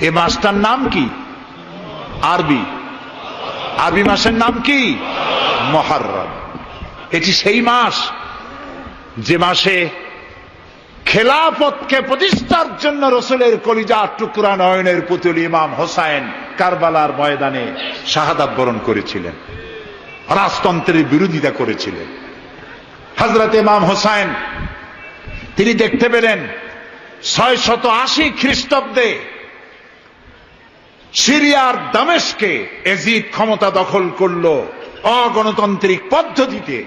এ মাসটার নাম কি? আরবি। আরবি মাসের নাম কি? মহারম। এটি সেই মাস যে মাসে খেলাফতকে প্রতিষ্ঠার জন্য রসুলের কলিজা টুকরা নয়নের পুতুল ইমাম হোসাইন কারবালার ময়দানে শাহাদাত বরণ করেছিলেন। রাজতন্ত্রের বিরোধিতা করেছিলেন। হজরত ইমাম হোসাইন, তিনি দেখতে পেলেন ছয় শত আশি খ্রিস্টাব্দে সিরিয়ার দামেশকে এজিদ ক্ষমতা দখল করল অগণতান্ত্রিক পদ্ধতিতে।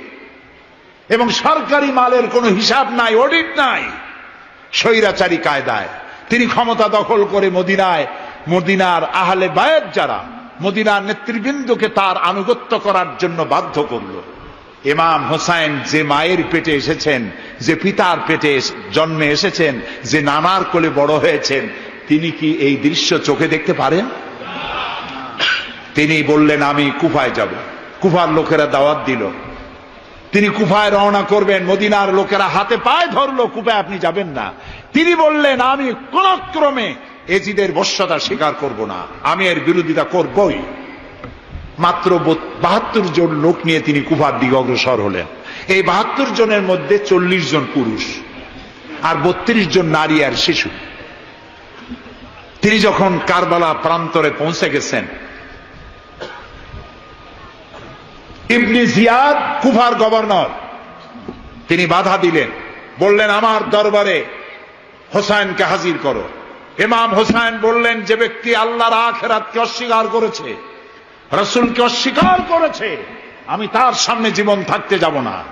এবং সরকারি মালের কোনো হিসাব নাই, অডিট নাই স্বৈরাচারী কায়দায়। তিনি ক্ষমতা দখল করে মদিনায়, মদিনার আহলে বায়ের যারা মদিনার নেতৃবৃন্দকে তার আনুগত্য করার জন্য বাধ্য করল। ইমাম হোসাইন যে মায়ের পেটে এসেছেন, যে পিতার পেটে জন্মে এসেছেন, যে নানার কোলে বড় হয়েছেন তিনি কি এই দৃশ্য চোখে দেখতে পারেন? তিনি বললেন, আমি কুফায় যাব। কুফার লোকেরা দাওয়াত দিল। তিনি কুফায় রওনা করবেন, মদিনার লোকেরা হাতে পায়ে ধরলো, কুফায় আপনি যাবেন না। তিনি বললেন, আমি কোন ক্রমে এজিদের বশ্যতা স্বীকার করব না। আমি এর বিরোধিতা করবই। মাত্র বাহাত্তর জন লোক নিয়ে তিনি কুফার দিকে অগ্রসর হলেন। এই বাহাত্তর জনের মধ্যে চল্লিশ জন পুরুষ আর বত্রিশ জন নারী আর শিশু। তিনি যখন কারবালা প্রান্তরে পৌঁছে গেছেন, ইবনি জিয়াদ কুফার গভর্নর, তিনি বাধা দিলেন, বললেন, আমার দরবারে হোসাইনকে হাজির করো। ইমাম হোসাইন বললেন, যে ব্যক্তি আল্লাহর আখেরাতকে অস্বীকার করেছে, রসুলকে অস্বীকার করেছে, আমি তার সামনে জীবন থাকতে যাব না।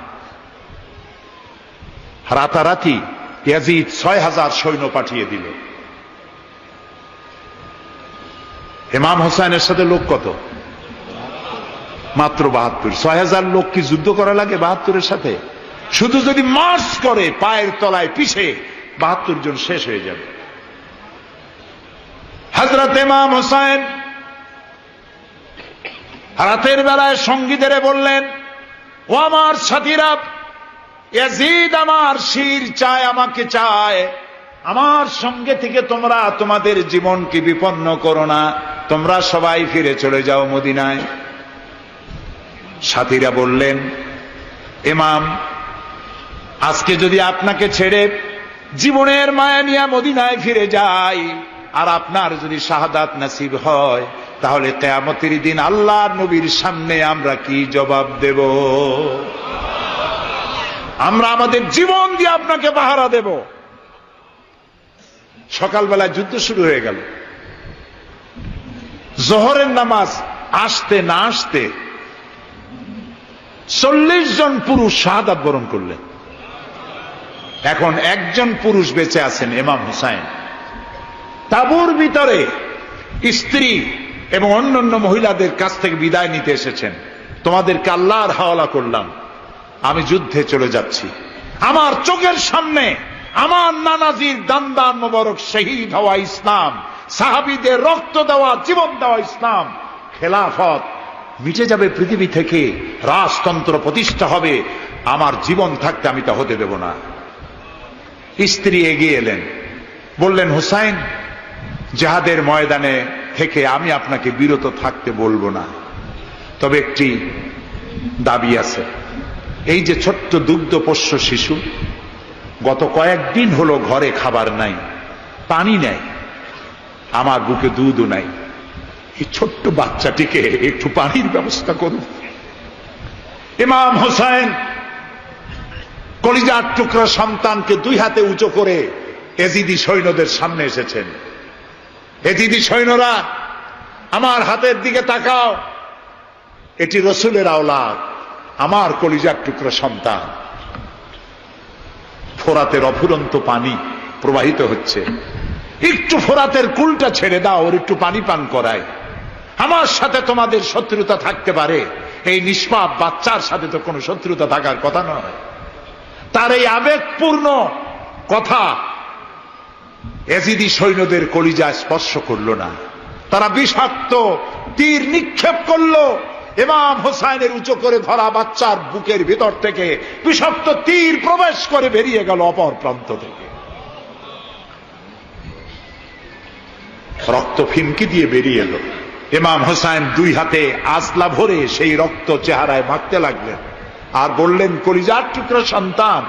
রাতারাতি ইয়াজিদ ছয় হাজার সৈন্য পাঠিয়ে দিল। ইমাম হোসাইনের সাথে লোক কত? মাত্র বাহাত্তর। ছয় হাজার লোক কি যুদ্ধ করা লাগে বাহাত্তরের সাথে? শুধু যদি মার্চ করে পায়ের তলায় পিছে বাহাত্তর জন শেষ হয়ে যাবে। হজরত ইমাম হোসাইন রাতের বেলায় সঙ্গীদের বললেন, ও আমার সাথীরা, ইয়াজিদ আমার শির চায়, আমাকে চায়। আমার সঙ্গে থেকে তোমরা তোমাদের জীবনকে বিপন্ন করো না। তোমরা সবাই ফিরে চলে যাও মদিনায়। সাথীরা বললেন এমাম আজকে যদি আপনাকে ছেড়ে জীবনের মায়া নিয়ে মদিনায় ফিরে যাই, আর আপনার যদি শাহাদাত নাসিব হয়, তাহলে কেয়ামতের দিন আল্লাহ নবীর সামনে আমরা কি জবাব দেব? আমরা আমাদের জীবন দিয়ে আপনাকে পাহারা দেব। সকালবেলা যুদ্ধ শুরু হয়ে গেল। জোহরের নামাজ আসতে না আসতে চল্লিশ জন পুরুষ শাহাদাত বরণ করলেন। এখন একজন পুরুষ বেঁচে আছেন এমাম হুসাইন। তাবুর ভিতরে স্ত্রী এবং অন্যান্য মহিলাদের কাছ থেকে বিদায় নিতে এসেছেন। তোমাদেরকে আল্লাহর হাওলা করলাম। আমি যুদ্ধে চলে যাচ্ছি। আমার চোখের সামনে আমার নানাজির দান্দান মোবারক শহীদ হওয়া ইসলাম, সাহাবিদের রক্ত দেওয়া, জীবন দেওয়া ইসলাম, খেলাফত মিটে যাবে পৃথিবী থেকে, রাজতন্ত্র প্রতিষ্ঠা হবে, আমার জীবন থাকতে আমি তা হতে দেব না। স্ত্রী এগিয়ে এলেন, বললেন, হুসাইন, জাহাদের ময়দানে থেকে আমি আপনাকে বিরত থাকতে বলব না। তবে একটি দাবি আছে, এই যে ছোট্ট দুগ্ধ পোষ্য শিশু গত কয়েকদিন হলো ঘরে খাবার নাই, পানি নেই, আমার বুকে দুধও নাই। এই ছোট্ট বাচ্চাটিকে একটু পানির ব্যবস্থা করুন। ইমাম হোসাইন কলিজার টুকরা সন্তানকে দুই হাতে উঁচু করে এজিদি সৈন্যদের সামনে এসেছেন। এজিদি সৈন্যরা, আমার হাতের দিকে তাকাও। এটি রসুলের আওলাদ, আমার কলিজার টুকরা সন্তান। ফোরাতের অফুরন্ত পানি প্রবাহিত হচ্ছে। একটু ফোরাতের কুলটা ছেড়ে দাও, ওর একটু পানি পান করায়। আমার সাথে তোমাদের শত্রুতা থাকতে পারে। এই নিষ্পাপ বাচ্চার সাথে তো কোনো শত্রুতা থাকার কথা নয়। তার এই আবেগপূর্ণ কথা এজিদি সৈন্যদের কলিজা স্পর্শ করল না। তারা বিষাক্ত তীর নিক্ষেপ করল। ইমাম হোসাইনের উঁচু করে ধরা বাচ্চার বুকের ভিতর থেকে বিষাক্ত তীর প্রবেশ করে বেরিয়ে গেল অপর প্রান্ত থেকে। রক্ত ফিনকি দিয়ে বেরিয়ে এলো। এমাম হোসাইন দুই হাতে আসলা ভরে সেই রক্ত চেহারায় মাখতে লাগলেন আর বললেন, কলিজার টুকরো সন্তান,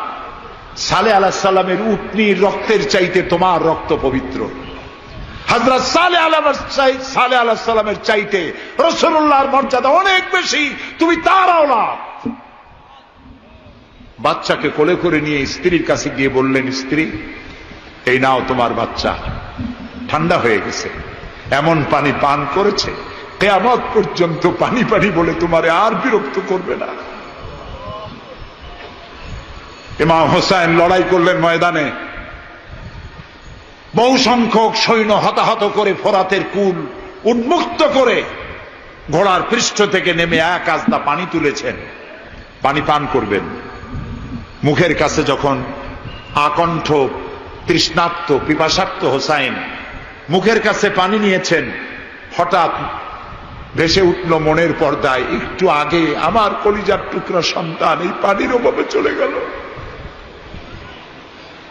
সালে আলাহ সাল্লামের উটনির রক্তের চাইতে তোমার রক্ত পবিত্র। হজরত সালে সালে আলাহ সাল্লামের চাইতে রসুল্লাহর মর্যাদা অনেক বেশি। তুমি তার বাচ্চাকে কোলে করে নিয়ে স্ত্রীর কাছে গিয়ে বললেন, স্ত্রী, এই নাও তোমার বাচ্চা। ঠান্ডা হয়ে গেছে। এমন পানি পান করেছে, কেয়ামত পর্যন্ত পানি পানি বলে তোমারে আর বিরক্ত করবে না। ইমাম হোসাইন লড়াই করলেন ময়দানে। বহু সংখ্যক সৈন্য হতাহত করে ফোরাতের কুল উন্মুক্ত করে ঘোড়ার পৃষ্ঠ থেকে নেমে এক আজদা পানি তুলেছেন। পানি পান করবেন। মুখের কাছে যখন আকণ্ঠ তৃষ্ণাত্ম পিপাসার্থ হোসাইন মুখের কাছে পানি নিয়েছেন, হঠাৎ ভেসে উঠল মনের পর্দায়, একটু আগে আমার কলিজার টুকরা সন্তান এই পানির অভাবে চলে গেল।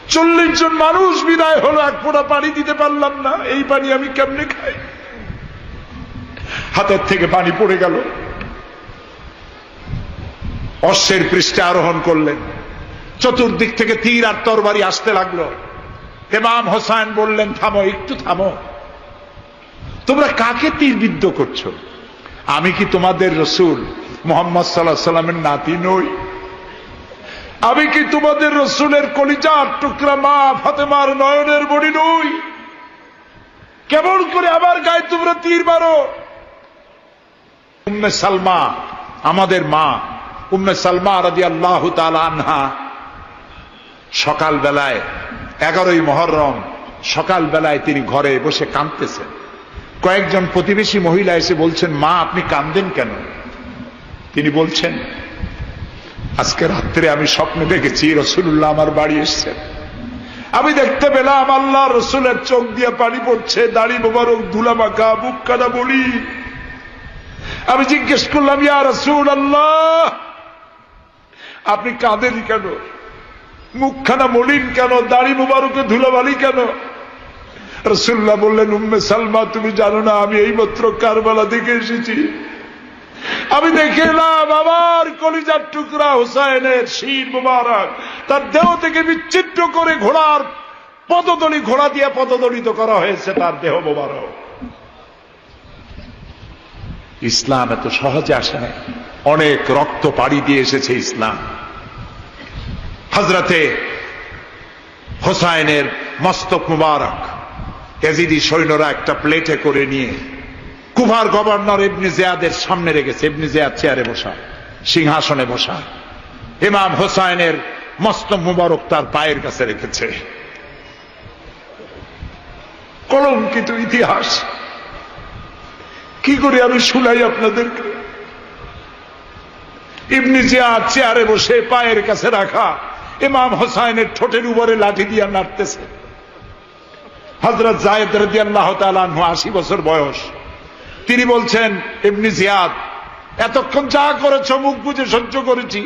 চল্লিশ জন মানুষ বিদায় হলো এক ফোঁটা পানি দিতে পারলাম না। এই পানি আমি কেমনে খাই? হাতের থেকে পানি পড়ে গেল। অশ্বের পৃষ্ঠে আরোহণ করলেন। চতুর্দিক থেকে তীর আর তরবারি আসতে লাগল। ইমাম হোসাইন বললেন, থামো, একটু থামো। তোমরা কাকে তীরবিদ্ধ করছ? আমি কি তোমাদের রসুল মোহাম্মদ সাল্লাহ সাল্লামের নাতি নই? আমি কি তোমাদের রসুলের কলিজার টুকরা মা ফাতেমার নয়নের বড়ি নই? কেমন করে আমার গায়ে তোমরা তীর মারো? উম্মে সালমা, আমাদের মা, উম্মে সালমা রাজি আল্লাহ আনহা সকাল বেলায় এগারোই মহরম সকাল বেলায় তিনি ঘরে বসে কাঁদতেছেন। কয়েকজন প্রতিবেশী মহিলা এসে বলছেন, মা, আপনি কান্দেন কেন? তিনি বলছেন আজকে রাত্রে আমি স্বপ্নে দেখেছি রসুল্লাহ আমার বাড়ি এসছেন। আমি দেখতে পেলাম আল্লাহ রসুলের চোখ দিয়ে পানি পড়ছে, দাড়ি মোবারক ধুলা মাখা বুক কাটা বলি। আমি জিজ্ঞেস করলাম, ইয়া রসুল আল্লাহ আপনি কাঁদেন কেন? মুখখানা মলিন কেন? দাড়ি মুবারকে ধুলাবালি কেন? রসুল্লাহ বললেন, উম্মে সালমা, তুমি জানো না, আমি এই মাত্র কারবালা থেকে এসেছি। আমি দেখে এলাম আমার কলিজার টুকরা হুসাইনের শির মুবারক। তার দেহ থেকে বিচ্ছিন্ন করে ঘোড়ার পদদলি, ঘোড়া দিয়ে পদদলিত করা হয়েছে তার দেহ মুবারক। ইসলাম এত সহজে আসে না অনেক রক্ত পাড়ি দিয়ে এসেছে ইসলাম। হজরতে হোসাইনের মস্তক মুবারক। এজিদি সৈন্যরা একটা প্লেটে করে নিয়ে কুভার গভর্নর ইবনি জিয়াদের সামনে রেখেছে। ইবনি জিয়াদ চেয়ারে বসা, সিংহাসনে বসা। ইমাম হোসাইনের মস্ত মুবারক তার পায়ের কাছে রেখেছে। কলঙ্কিত ইতিহাস। কি করে আমি শুনাই আপনাদেরকে? ইবনি জিয়াদ চেয়ারে বসে পায়ের কাছে রাখা ইমাম হোসাইনের ঠোঁটের উপরে লাঠি দিয়া নাড়তেছে। হজরত জায়দ রদি আল্লাহ তালু আশি বছর বয়স। তিনি বলছেন এমনি জিয়াদ, এতক্ষণ যা করেছ, মুখ বুঝে সহ্য করেছি।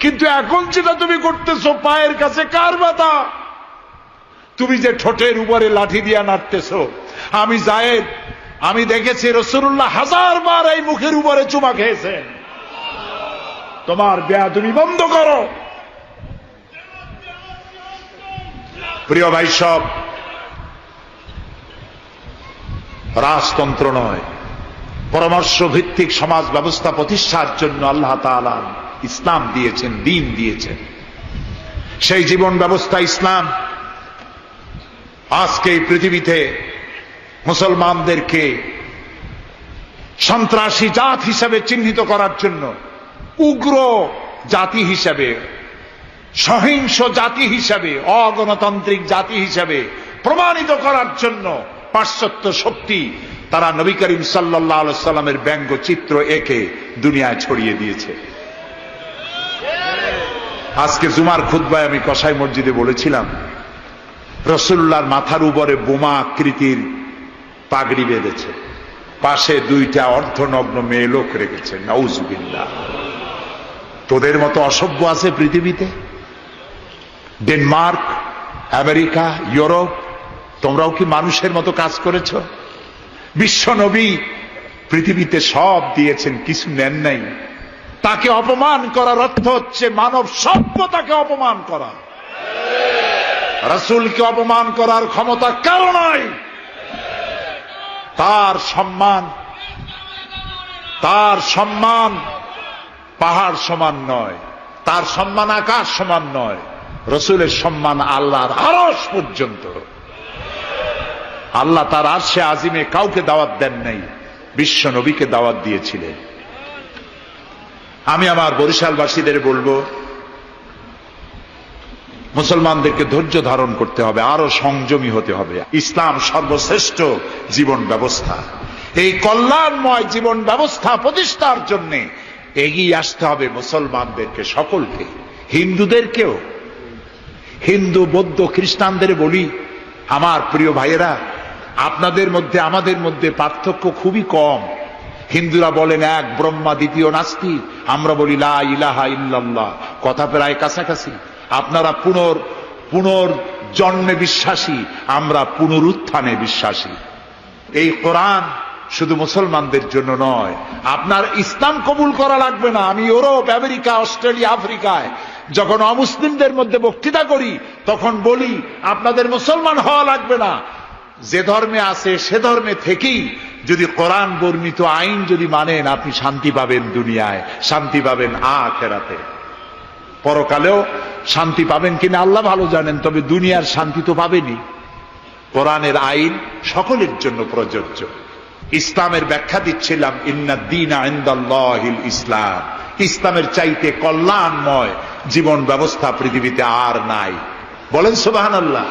কিন্তু এখন যেটা তুমি করতেছ, পায়ের কাছে কার বাতা তুমি যে ঠোঁটের উপরে লাঠি দিয়া নাড়তেছ, আমি জায়েদ, আমি দেখেছি রসুল্লাহ হাজার বার এই মুখের উপরে চুমা খেয়েছেন। তোমার বেয়া তুমি বন্ধ করো। প্রিয় ভাই সব রাজতন্ত্র নয় পরামর্শ ভিত্তিক সমাজ ব্যবস্থা প্রতিষ্ঠার জন্য আল্লাহ তালা ইসলাম দিয়েছেন, দিন দিয়েছেন। সেই জীবন ব্যবস্থা ইসলাম। আজকে এই পৃথিবীতে মুসলমানদেরকে সন্ত্রাসী জাত হিসাবে চিহ্নিত করার জন্য, উগ্র জাতি হিসাবে, সহিংস জাতি হিসাবে, অগণতান্ত্রিক জাতি হিসাবে প্রমাণিত করার জন্য পাশ্চাত্য শক্তি তারা নবী করিম সাল্লাহ সাল্লামের ব্যঙ্গ চিত্র একে দুনিয়ায় ছড়িয়ে দিয়েছে। আজকে জুমার খুদ্বায় আমি কসাই মসজিদে বলেছিলাম রসুল্লার মাথার উপরে বোমা আকৃতির পাগড়ি বেঁধেছে, পাশে দুইটা অর্ধনগ্ন মেয়ে লোক রেখেছে নাউজবিল্লা তোদের মতো অসভ্য আছে পৃথিবীতে? ডেনমার্ক, আমেরিকা, ইউরোপ তোমরাও কি মানুষের মতো কাজ করেছ? বিশ্ব নবী পৃথিবীতে সব দিয়েছেন, কিছু নেন নাই। তাকে অপমান করার অর্থ হচ্ছে মানব সভ্যতাকে অপমান করা। রাসূলকে অপমান করার ক্ষমতা কারও নাই। তার সম্মান তার সম্মান পাহাড় সমান নয়। তার সম্মান আকাশ সমান নয়। রসুলের সম্মান আল্লাহর আরস পর্যন্ত। আল্লাহ তার আরশে আজিমে কাউকে দাওয়াত দেন নাই, বিশ্ব নবীকে দাওয়াত দিয়েছিলেন। আমি আমার বরিশালবাসীদের বলব, মুসলমানদেরকে ধৈর্য ধারণ করতে হবে, আরও সংযমী হতে হবে। ইসলাম সর্বশ্রেষ্ঠ জীবন ব্যবস্থা। এই কল্যাণময় জীবন ব্যবস্থা প্রতিষ্ঠার জন্য এগিয়ে আসতে হবে মুসলমানদেরকে সকলকে, হিন্দুদেরকেও। হিন্দু, বৌদ্ধ, খ্রিস্টানদের বলি, আমার প্রিয় ভাইয়েরা আপনাদের মধ্যে, আমাদের মধ্যে পার্থক্য খুবই কম। হিন্দুরা বলেন, এক ব্রহ্মা, দ্বিতীয় নাস্তি। আমরা বলি, লা ইলাহা ইল্লাল্লাহ। কথা প্রায় কাছাকাছি। আপনারা পুনর পুনর জন্মে বিশ্বাসী, আমরা পুনরুত্থানে বিশ্বাসী। এই কোরআন শুধু মুসলমানদের জন্য নয়, আপনার ইসলাম কবুল করা লাগবে না। আমি ইউরোপ, আমেরিকা, অস্ট্রেলিয়া, আফ্রিকায় যখন অমুসলিমদের মধ্যে বক্তৃতা করি, তখন বলি, আপনাদের মুসলমান হওয়া লাগবে না। যে ধর্মে আছে, সে ধর্মে থেকেই যদি কোরআন বর্ণিত আইন যদি মানেন, আপনি শান্তি পাবেন দুনিয়ায়, শান্তি পাবেন আ খেরাতে পরকালেও শান্তি পাবেন কিনা আল্লাহ ভালো জানেন, তবে দুনিয়ার শান্তি তো পাবেনি কোরআনের আইন সকলের জন্য প্রযোজ্য। ইসলামের ব্যাখ্যা দিচ্ছিলাম ইন্নাদ্দিন আইন্দাল্লাহিল ইসলাম। ইসলামের চাইতে কল্যাণময় জীবন ব্যবস্থা পৃথিবীতে আর নাই। বলেন সুবাহান আল্লাহ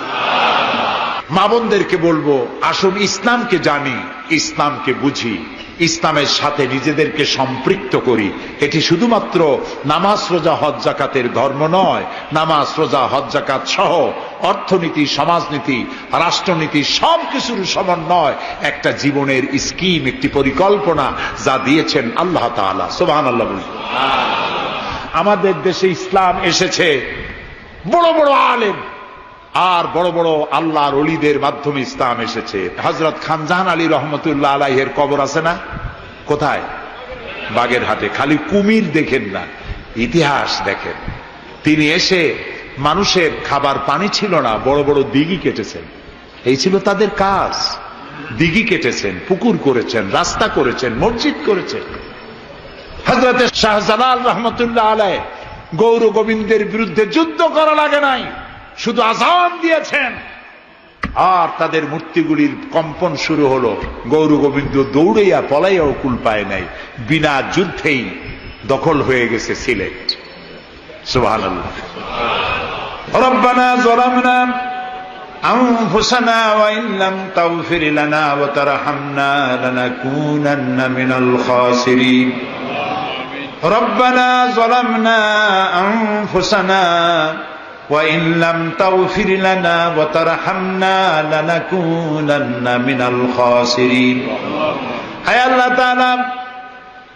মা বোনদেরকে বলব আসুন ইসলামকে জানি ইসলামকে বুঝি ইসলামের সাথে নিজেদেরকে সম্পৃক্ত করি। এটি শুধুমাত্র নামাজ রোজা হজ জাকাতের ধর্ম নয়। নামাজ রোজা হজ জাকাত সহ অর্থনীতি সমাজনীতি রাষ্ট্রনীতি সব কিছুর সমন্বয় একটা জীবনের স্কিম একটি পরিকল্পনা যা দিয়েছেন আল্লাহ তাআলা। সুবহান আল্লাহ আমাদের দেশে ইসলাম এসেছে। বড় বড় আলেম আর বড় বড় আল্লাহর অলিদের মাধ্যমে ইসলাম এসেছে। হজরত খানজাহান আলী রহমতুল্লাহ আলাইহের কবর আছে না? কোথায়? বাগের হাতে খালি কুমির দেখেন না, ইতিহাস দেখেন। তিনি এসে মানুষের খাবার পানি ছিল না, বড় বড় দিঘি কেটেছেন। এই ছিল তাদের কাজ। দিঘি কেটেছেন, পুকুর করেছেন, রাস্তা করেছেন, মসজিদ করেছেন। হজরত শাহজালাল রহমতুল্লাহ আলাই গৌর গোবিন্দের বিরুদ্ধে যুদ্ধ করা লাগে নাই। শুধু আজান দিয়েছেন আর তাদের মূর্তিগুলির কম্পন শুরু হলো গৌর গোবিন্দ দৌড়াইয়া পলাইয়াও কুল পায় নাই বিনা যুদ্ধেই দখল হয়ে গেছে সিলেট সুবহান রব্বানা ظلمنا أنفسنا وإن لم تغفر لنا وترحمنا لنكونن من الخاسرين ربنا ظلمنا أنفسنا وإن لم تغفر لنا وترحمنا لنكونن من الخاسرين হায় আল্লাহ তাআলা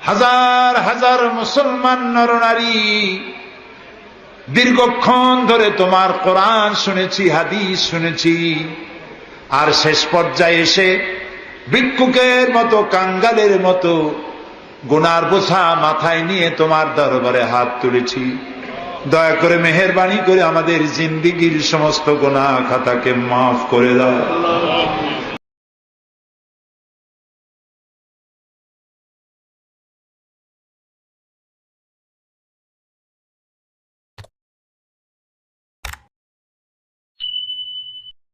হাজার হাজার মুসলমান নরনারী দীর্ঘক্ষণ ধরে তোমার কোরআন শুনেছি হাদিস শুনেছি আর শেষ পর্যায়ে এসে ভিক্ষুকের মতো কাঙ্গালের মতো গুনার বোঝা মাথায় নিয়ে তোমার দরবারে হাত তুলেছি দয়া করে মেহরবানি করে আমাদের জিন্দিগির সমস্ত গোনা খাতাকে মাফ করে দাও।